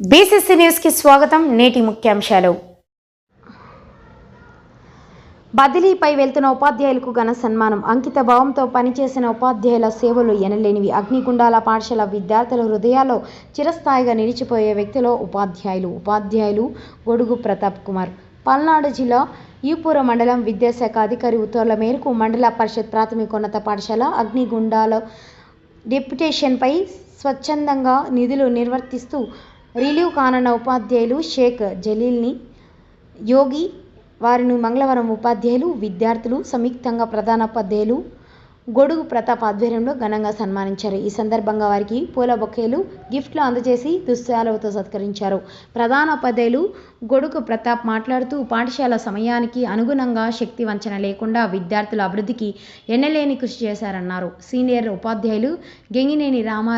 BCC న్యూస్కి స్వాగతం నేటి ముఖ్యాంశాలు. బదిలీపై వెళ్తున్న ఉపాధ్యాయులకు ఘన సన్మానం. అంకిత భావంతో పనిచేసిన ఉపాధ్యాయుల సేవలు ఎనలేనివి. అగ్నిగుండాల పాఠశాల విద్యార్థుల హృదయాల్లో చిరస్థాయిగా నిలిచిపోయే వ్యక్తిలో ఉపాధ్యాయులు. ఉపాధ్యాయులు గొడుగు ప్రతాప్ కుమార్. పల్నాడు జిల్లా ఈపుర మండలం విద్యాశాఖ అధికారి ఉత్తర్వుల మేరకు మండల పరిషత్ ప్రాథమికోన్నత పాఠశాల అగ్నిగుండాల డెప్యుటేషన్పై స్వచ్ఛందంగా నిధులు నిర్వర్తిస్తూ రిలీవ్ కానున్న ఉపాధ్యాయులు షేక్ జలీల్ని యోగి వారిని మంగళవారం ఉపాధ్యాయులు విద్యార్థులు సంయుక్తంగా ప్రధానోపాధ్యాయులు గొడుగు ప్రతాప్ ఆధ్వర్యంలో ఘనంగా సన్మానించారు. ఈ సందర్భంగా వారికి పూల బొకేలు గిఫ్ట్లు అందజేసి దుశ్శాలతో సత్కరించారు. ప్రధానోపాధ్యాయులు గొడుగు ప్రతాప్ మాట్లాడుతూ పాఠశాల సమయానికి అనుగుణంగా శక్తి వంచన లేకుండా విద్యార్థుల అభివృద్ధికి ఎన్నలేని కృషి చేశారన్నారు. సీనియర్ ఉపాధ్యాయులు గెంగినేని రామారావు